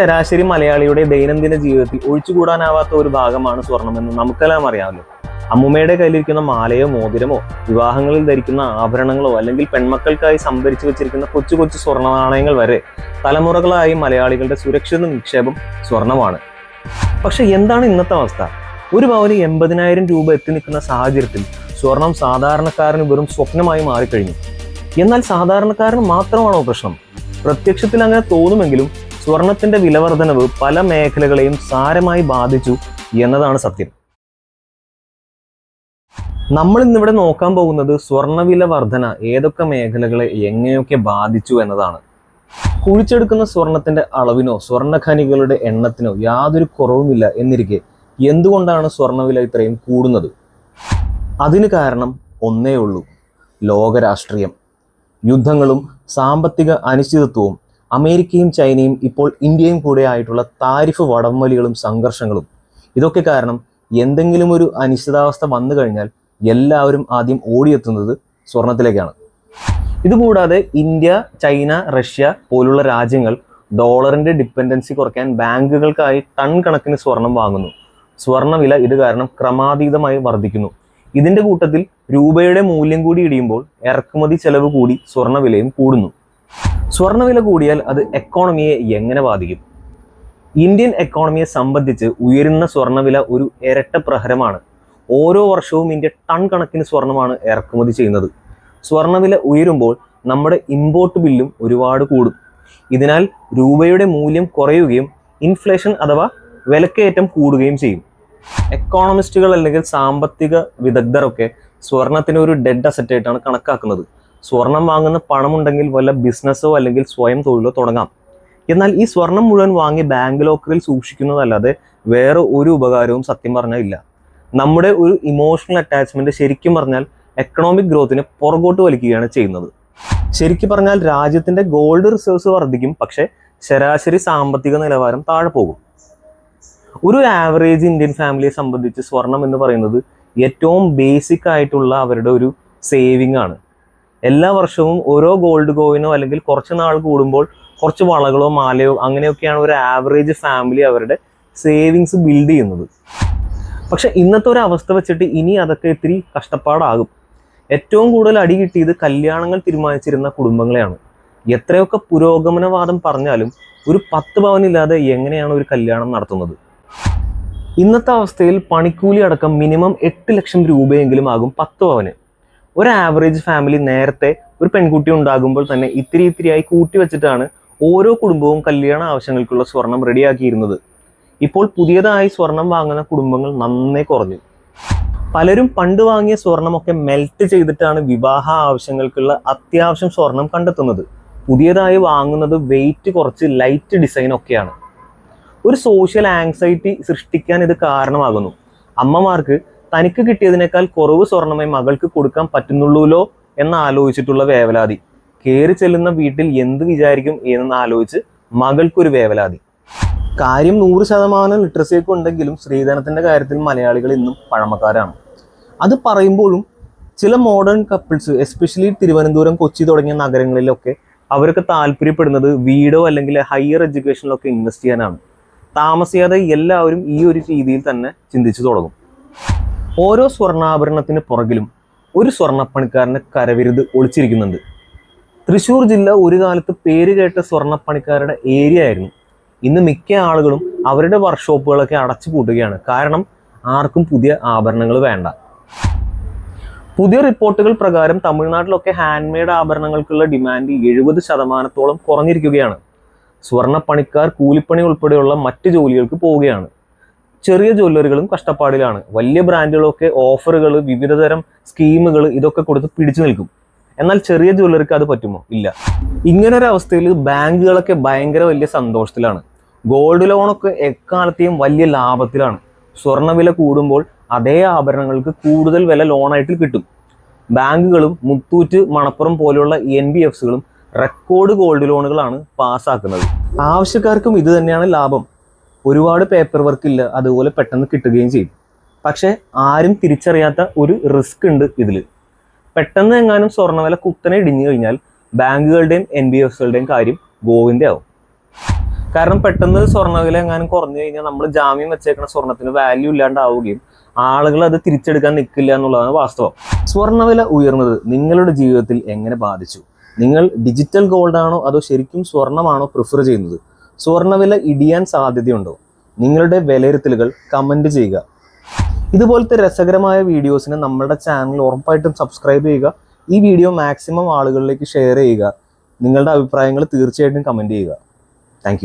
ശരാശരി മലയാളിയുടെ ദൈനംദിന ജീവിതത്തിൽ ഒഴിച്ചുകൂടാനാവാത്ത ഒരു ഭാഗമാണ് സ്വർണമെന്ന് നമുക്കെല്ലാം അറിയാമല്ലോ. അമ്മുമ്മയുടെ കയ്യിലിരിക്കുന്ന മാലയോ മോതിരമോ വിവാഹങ്ങളിൽ ധരിക്കുന്ന ആഭരണങ്ങളോ അല്ലെങ്കിൽ പെൺമക്കൾക്കായി സംഭരിച്ചു വെച്ചിരിക്കുന്ന കൊച്ചു കൊച്ചു സ്വർണ നാണയങ്ങൾ വരെ തലമുറകളായി മലയാളികളുടെ സുരക്ഷിത നിക്ഷേപം സ്വർണമാണ്. പക്ഷെ എന്താണ് ഇന്നത്തെ അവസ്ഥ? ഒരു പവന് എൺപതിനായിരം രൂപ എത്തി നിൽക്കുന്ന സാഹചര്യത്തിൽ സ്വർണം സാധാരണക്കാരന് വെറും സ്വപ്നമായി മാറിക്കഴിഞ്ഞു. എന്നാൽ സാധാരണക്കാരന് മാത്രമാണോ പ്രശ്നം? പ്രത്യക്ഷത്തിൽ അങ്ങനെ തോന്നുമെങ്കിലും സ്വർണത്തിന്റെ വിലവർധനവ് പല മേഖലകളെയും സാരമായി ബാധിച്ചു എന്നതാണ് സത്യം. നമ്മൾ ഇന്നിവിടെ നോക്കാൻ പോകുന്നത് സ്വർണവില വർധന ഏതൊക്കെ മേഖലകളെ എങ്ങനെയൊക്കെ ബാധിച്ചു എന്നതാണ്. കുഴിച്ചെടുക്കുന്ന സ്വർണത്തിന്റെ അളവിനോ സ്വർണഖനികളുടെ എണ്ണത്തിനോ യാതൊരു കുറവുമില്ല എന്നിരിക്കെ എന്തുകൊണ്ടാണ് സ്വർണവില ഇത്രയും കൂടുന്നത്? അതിന് കാരണം ഒന്നേ ഉള്ളൂ ലോകരാഷ്ട്രീയം. യുദ്ധങ്ങളും സാമ്പത്തിക അനിശ്ചിതത്വവും അമേരിക്കയും ചൈനയും ഇപ്പോൾ ഇന്ത്യയും കൂടെ ആയിട്ടുള്ള താരിഫ് വടംവലികളും സംഘർഷങ്ങളും. ഇതൊക്കെ കാരണം എന്തെങ്കിലും ഒരു അനിശ്ചിതാവസ്ഥ വന്നു കഴിഞ്ഞാൽ എല്ലാവരും ആദ്യം ഓടിയെത്തുന്നത് സ്വർണത്തിലേക്കാണ്. ഇതുകൂടാതെ ഇന്ത്യ ചൈന റഷ്യ പോലുള്ള രാജ്യങ്ങൾ ഡോളറിന്റെ ഡിപ്പെൻഡൻസി കുറയ്ക്കാൻ ബാങ്കുകൾക്കായി ടൺ കണക്കിന് സ്വർണം വാങ്ങുന്നു. സ്വർണവില ഇത് കാരണം ക്രമാതീതമായി വർദ്ധിക്കുന്നു. ഇതിന്റെ കൂട്ടത്തിൽ രൂപയുടെ മൂല്യം കൂടി ഇടിയുമ്പോൾ ഇറക്കുമതി ചെലവ് കൂടി സ്വർണവിലയും കൂടുന്നു. സ്വർണവില കൂടിയാൽ അത് എക്കോണമിയെ എങ്ങനെ ബാധിക്കും? ഇന്ത്യൻ എക്കോണമിയെ സംബന്ധിച്ച് ഉയരുന്ന സ്വർണവില ഒരു ഇരട്ട പ്രഹരമാണ്. ഓരോ വർഷവും ഇന്ത്യ ടൺ കണക്കിന് സ്വർണമാണ് ഇറക്കുമതി ചെയ്യുന്നത്. സ്വർണവില ഉയരുമ്പോൾ നമ്മുടെ ഇമ്പോർട്ട് ബില്ലും ഒരുപാട് കൂടും. ഇതിനാൽ രൂപയുടെ മൂല്യം കുറയുകയും ഇൻഫ്ലേഷൻ അഥവാ വിലക്കയറ്റം കൂടുകയും ചെയ്യും. എക്കോണമിസ്റ്റുകൾ അല്ലെങ്കിൽ സാമ്പത്തിക വിദഗ്ധരൊക്കെ സ്വർണത്തിന് ഒരു ഡെഡ് അസറ്റായിട്ടാണ് കണക്കാക്കുന്നത്. സ്വർണം വാങ്ങുന്ന പണമുണ്ടെങ്കിൽ വല്ല ബിസിനസ്സോ അല്ലെങ്കിൽ സ്വയം തൊഴിലോ തുടങ്ങാം. എന്നാൽ ഈ സ്വർണം മുഴുവൻ വാങ്ങി ബാങ്ക് ലോക്കറിൽ സൂക്ഷിക്കുന്നതല്ലാതെ വേറെ ഒരു ഉപകാരവും സത്യം പറഞ്ഞാൽ ഇല്ല. നമ്മുടെ ഒരു ഇമോഷണൽ അറ്റാച്ച്മെന്റ് ശരിക്കും പറഞ്ഞാൽ എക്കണോമിക് ഗ്രോത്തിനെ പുറകോട്ട് വലിക്കുകയാണ് ചെയ്യുന്നത്. ശരിക്കും പറഞ്ഞാൽ രാജ്യത്തിന്റെ ഗോൾഡ് റിസർവ്സ് വർദ്ധിക്കും പക്ഷേ ശരാശരി സാമ്പത്തിക നിലവാരം താഴെ പോകും. ഒരു ആവറേജ് ഇന്ത്യൻ ഫാമിലിയെ സംബന്ധിച്ച് സ്വർണം എന്ന് പറയുന്നത് ഏറ്റവും ബേസിക് ആയിട്ടുള്ള അവരുടെ ഒരു സേവിങ് ആണ്. എല്ലാ വർഷവും ഓരോ ഗോൾഡ് കോയിനോ അല്ലെങ്കിൽ കുറച്ച് നാൾ കൂടുമ്പോൾ കുറച്ച് വളകളോ മാലയോ അങ്ങനെയൊക്കെയാണ് ഒരു ആവറേജ് ഫാമിലി അവരുടെ സേവിങ്സ് ബിൽഡ് ചെയ്യുന്നത്. പക്ഷെ ഇന്നത്തെ ഒരു അവസ്ഥ വെച്ചിട്ട് ഇനി അതൊക്കെ ഇത്തിരി കഷ്ടപ്പാടാകും. ഏറ്റവും കൂടുതൽ അടി കിട്ടിയത് കല്യാണങ്ങൾ തീരുമാനിച്ചിരുന്ന കുടുംബങ്ങളെയാണ്. എത്രയൊക്കെ പുരോഗമനവാദം പറഞ്ഞാലും ഒരു പത്ത് പവനില്ലാതെ എങ്ങനെയാണ് ഒരു കല്യാണം നടത്തുന്നത്? ഇന്നത്തെ അവസ്ഥയിൽ പണിക്കൂലി അടക്കം മിനിമം എട്ട് ലക്ഷം രൂപയെങ്കിലും ആകും പത്ത് പവന്. ഒരു ആവറേജ് ഫാമിലി നേരത്തെ ഒരു പെൺകുട്ടി ഉണ്ടാകുമ്പോൾ തന്നെ ഇത്തിരി ഇത്തിരിയായി കൂട്ടി വെച്ചിട്ടാണ് ഓരോ കുടുംബവും കല്യാണ ആവശ്യങ്ങൾക്കുള്ള സ്വർണം റെഡിയാക്കിയിരുന്നത് ഇപ്പോൾ പുതിയതായി സ്വർണം വാങ്ങുന്ന കുടുംബങ്ങൾ നന്നേ കുറഞ്ഞു. പലരും പണ്ട് വാങ്ങിയ സ്വർണമൊക്കെ മെൽറ്റ് ചെയ്തിട്ടാണ് വിവാഹ ആവശ്യങ്ങൾക്കുള്ള അത്യാവശ്യം സ്വർണം കണ്ടെത്തുന്നത്. പുതിയതായി വാങ്ങുന്നത് വെയിറ്റ് കുറച്ച് ലൈറ്റ് ഡിസൈൻ ഒക്കെയാണ്. ഒരു സോഷ്യൽ ആങ്സൈറ്റി സൃഷ്ടിക്കാൻ ഇത് കാരണമാകുന്നു. അമ്മമാർക്ക് തനിക്ക് കിട്ടിയതിനേക്കാൾ കുറവ് സ്വർണമായി മകൾക്ക് കൊടുക്കാൻ പറ്റുന്നുള്ളൂലോ എന്ന് ആലോചിച്ചിട്ടുള്ള വേവലാതി. കയറി ചെല്ലുന്ന വീട്ടിൽ എന്ത് വിചാരിക്കും എന്ന് ആലോചിച്ച് മകൾക്കൊരു വേവലാതി. കാര്യം നൂറ് ശതമാനം ലിറ്ററസിയൊക്കെ ഉണ്ടെങ്കിലും സ്ത്രീധനത്തിന്റെ കാര്യത്തിൽ മലയാളികൾ ഇന്നും പഴമക്കാരാണ്. അത് പറയുമ്പോഴും ചില modern couples especially Thiruvananthapuram Kochi തുടങ്ങിയ നഗരങ്ങളിലൊക്കെ അവരൊക്കെ താല്പര്യപ്പെടുന്നത് വീടോ അല്ലെങ്കിൽ ഹയർ എഡ്യൂക്കേഷനിലൊക്കെ ഇൻവെസ്റ്റ് ചെയ്യാനാണ്. താമസിയാതെ എല്ലാവരും ഈ ഒരു രീതിയിൽ തന്നെ ചിന്തിച്ചു തുടങ്ങും. ഓരോ സ്വർണാഭരണത്തിന് പുറകിലും ഒരു സ്വർണപ്പണിക്കാരന് കരവിരുത് ഒളിച്ചിരിക്കുന്നുണ്ട്. തൃശ്ശൂർ ജില്ല ഒരു കാലത്ത് പേര് കേട്ട സ്വർണപ്പണിക്കാരുടെ ഏരിയ ആയിരുന്നു. ഇന്ന് മിക്ക ആളുകളും അവരുടെ വർക്ക്ഷോപ്പുകളൊക്കെ അടച്ചു പൂട്ടുകയാണ്. കാരണം ആർക്കും പുതിയ ആഭരണങ്ങൾ വേണ്ട. പുതിയ റിപ്പോർട്ടുകൾ പ്രകാരം തമിഴ്നാട്ടിലൊക്കെ ഹാൻഡ് മെയ്ഡ് ആഭരണങ്ങൾക്കുള്ള ഡിമാൻഡ് എഴുപത് ശതമാനത്തോളം കുറഞ്ഞിരിക്കുകയാണ്. സ്വർണപ്പണിക്കാർ കൂലിപ്പണി ഉൾപ്പെടെയുള്ള മറ്റ് ജോലികൾക്ക് പോവുകയാണ്. ചെറിയ ജ്വല്ലറികളും കഷ്ടപ്പാടിലാണ്. വലിയ ബ്രാൻഡുകളൊക്കെ ഓഫറുകൾ വിവിധതരം സ്കീമുകൾ ഇതൊക്കെ കൊടുത്ത് പിടിച്ചു നിൽക്കും. എന്നാൽ ചെറിയ ജ്വല്ലറിക്ക് അത് പറ്റുമോ? ഇല്ല. ഇങ്ങനെ ഒരു അവസ്ഥയിൽ ബാങ്കുകളൊക്കെ ഭയങ്കര വലിയ സന്തോഷത്തിലാണ്. ഗോൾഡ് ലോണൊക്കെ എക്കാലത്തെയും വലിയ ലാഭത്തിലാണ്. സ്വർണവില കൂടുമ്പോൾ അതേ ആഭരണങ്ങൾക്ക് കൂടുതൽ വില ലോണായിട്ട് കിട്ടും. ബാങ്കുകളും മുത്തൂറ്റ് മണപ്പുറം പോലെയുള്ള എൻ ബി എഫ്സുകളും റെക്കോർഡ് ഗോൾഡ് ലോണുകളാണ് പാസ്സാക്കുന്നത്. ആവശ്യക്കാർക്കും ഇത് തന്നെയാണ് ലാഭം. ഒരുപാട് പേപ്പർ വർക്ക് ഇല്ല അതുപോലെ പെട്ടെന്ന് കിട്ടുകയും ചെയ്യും പക്ഷെ ആരും തിരിച്ചറിയാത്ത ഒരു റിസ്ക് ഉണ്ട് ഇതിൽ പെട്ടെന്ന് എങ്ങാനും സ്വർണവില കുത്തനെ ഇടിഞ്ഞു കഴിഞ്ഞാൽ ബാങ്കുകളുടെയും എൻ ബി എഫ്സുകളുടെയും കാര്യം ഗോവിന്റെ ആവും. കാരണം പെട്ടെന്ന് സ്വർണവില എങ്ങാനും കുറഞ്ഞു കഴിഞ്ഞാൽ നമ്മൾ ജാമ്യം വെച്ചേക്കുന്ന സ്വർണത്തിന് വാല്യൂ ഇല്ലാണ്ടാവുകയും ആളുകൾ അത് തിരിച്ചെടുക്കാൻ നിൽക്കില്ല എന്നുള്ളതാണ് വാസ്തവം. സ്വർണവില ഉയർന്നത് നിങ്ങളുടെ ജീവിതത്തിൽ എങ്ങനെ ബാധിച്ചു? നിങ്ങൾ ഡിജിറ്റൽ ഗോൾഡ് ആണോ അതോ ശരിക്കും സ്വർണമാണോ പ്രിഫർ ചെയ്യുന്നത്? സ്വർണവില ഇടിയാൻ സാധ്യതയുണ്ടോ? നിങ്ങളുടെ വിലയിരുത്തലുകൾ കമന്റ് ചെയ്യുക. ഇതുപോലത്തെ രസകരമായ വീഡിയോസിന് നമ്മുടെ ചാനൽ ഉറപ്പായിട്ടും സബ്സ്ക്രൈബ് ചെയ്യുക. ഈ വീഡിയോ മാക്സിമം ആളുകളിലേക്ക് ഷെയർ ചെയ്യുക. നിങ്ങളുടെ അഭിപ്രായങ്ങൾ തീർച്ചയായിട്ടും കമന്റ് ചെയ്യുക. താങ്ക്